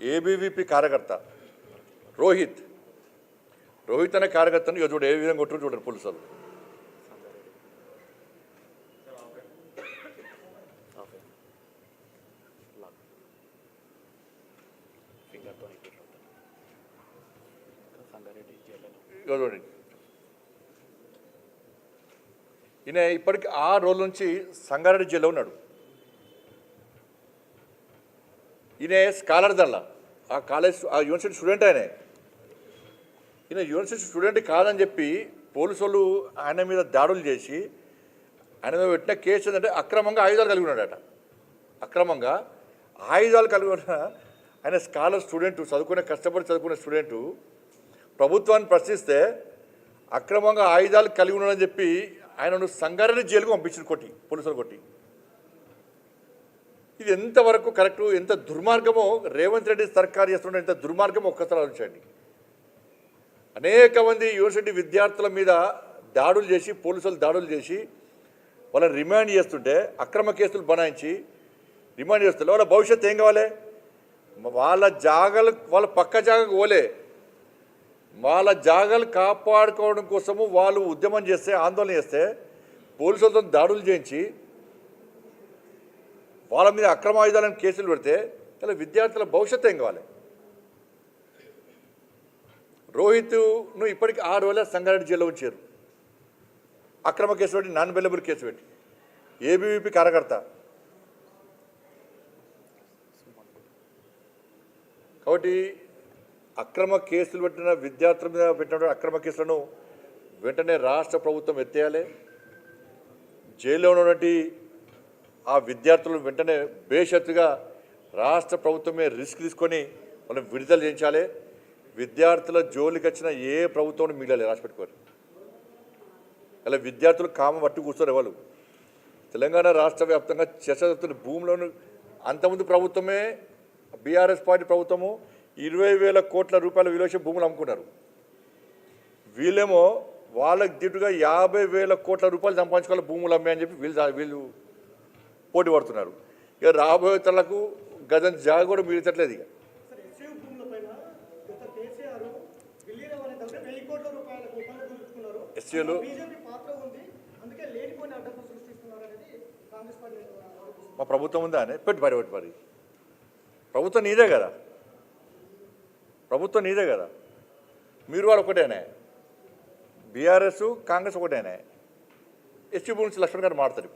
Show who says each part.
Speaker 1: ABVP కార్యకర్త రోహిత్. రోహిత్ అనే కార్యకర్తను ఇక చూడు ఏ విధంగా కొట్టుకుని చూడండి పోలీసులు. చూడండి. ఈయన ఇప్పటికి ఆ రోజు నుంచి సంగారెడ్డి జైల్లో ఉన్నాడు. ఈయన స్కాలర్ దల్లా ఆ కాలేజ్ ఆ యూనివర్సిటీ స్టూడెంట్ ఆయనే. ఈయన యూనివర్సిటీ స్టూడెంట్ కాదని చెప్పి పోలీసు వాళ్ళు ఆయన మీద దాడులు చేసి ఆయన మీద పెట్టిన కేసు ఏంటంటే అక్రమంగా ఆయుధాలు కలిగి ఉన్నాడట. అక్రమంగా ఆయుధాలు కలిగి ఉన్న ఆయన స్కాలర్ స్టూడెంట్ చదువుకునే కష్టపడి చదువుకునే స్టూడెంటు ప్రభుత్వాన్ని ప్రశ్నిస్తే అక్రమంగా ఆయుధాలు కలిగి ఉన్నాడని చెప్పి ఆయనను సంగారెడ్డి జైలుకు పంపించిన కొట్టి పోలీసులు కొట్టి. ఇది ఎంతవరకు కరెక్టు ఎంత దుర్మార్గమో రేవంత్ రెడ్డి సర్కార్ చేస్తున్న ఎంత దుర్మార్గమో ఒక్కసారి ఆలోచించండి. అనేక మంది యూనివర్సిటీ విద్యార్థుల మీద దాడులు చేసి పోలీసులు దాడులు చేసి వాళ్ళని రిమాండ్ చేస్తుంటే అక్రమ కేసులు బనాయించి రిమాండ్ చేస్తుంటే వాళ్ళ భవిష్యత్తు ఏం కావాలి? వాళ్ళ జాగలు వాళ్ళ పక్క జాగకు పోలే. వాళ్ళ జాగాలు కాపాడుకోవడం కోసము వాళ్ళు ఉద్యమం చేస్తే ఆందోళన చేస్తే పోలీసులతో దాడులు చేయించి వాళ్ళ మీద అక్రమ ఆయుధాలను కేసులు పెడితే ఇలా విద్యార్థుల భవిష్యత్తు ఏం కావాలి? రోహిత్ను ఇప్పటికి ఆరు వేల సంగారెడ్డి జైల్లో ఉంచారు. అక్రమ కేసు పెట్టి నాన్ బెల్లబుల్ కేసు పెట్టి. ఏబీవీపీ కార్యకర్త. కాబట్టి అక్రమ కేసులు పెట్టిన విద్యార్థుల మీద పెట్టిన అక్రమ కేసులను వెంటనే రాష్ట్ర ప్రభుత్వం ఎత్తేయాలి. జైల్లో ఉన్నటువంటి ఆ విద్యార్థులను వెంటనే బేషత్తుగా రాష్ట్ర ప్రభుత్వమే రిస్క్ తీసుకొని మనం విడుదల చేయించాలి. విద్యార్థుల జోలికి వచ్చిన ఏ ప్రభుత్వం మిగిలాలి రాసి పెట్టుకోరు అలా విద్యార్థులు కామ పట్టు కూర్చోరు వాళ్ళు తెలంగాణ రాష్ట్ర వ్యాప్తంగా చర్చ జరుగుతున్న భూమిలోను అంతకుముందు ప్రభుత్వమే బీఆర్ఎస్ పార్టీ ప్రభుత్వము ఇరవై వేల కోట్ల రూపాయల విలువ భూములు అమ్ముకున్నారు. వీళ్ళేమో వాళ్ళకి దిటుగా యాభై వేల కోట్ల రూపాయలు సంపాదించుకోవాలి భూములు అమ్మే అని చెప్పి వీళ్ళు వీళ్ళు పోటీ పడుతున్నారు. ఇక రాబోయే తలకు గజం జాగ కూడా మిగతట్లేదు ఇక. ఎస్సీలు మా ప్రభుత్వం ఉందా అని పెట్టి మరి పెట్టి మరి ప్రభుత్వం నీదే కదా. ప్రభుత్వం నీదే కదా. మీరు వాడు ఒకటేనే. బీఆర్ఎస్ కాంగ్రెస్ ఒకటేనే. ఎస్టీ భూమి లక్ష్మణ్ గారు మాడతారు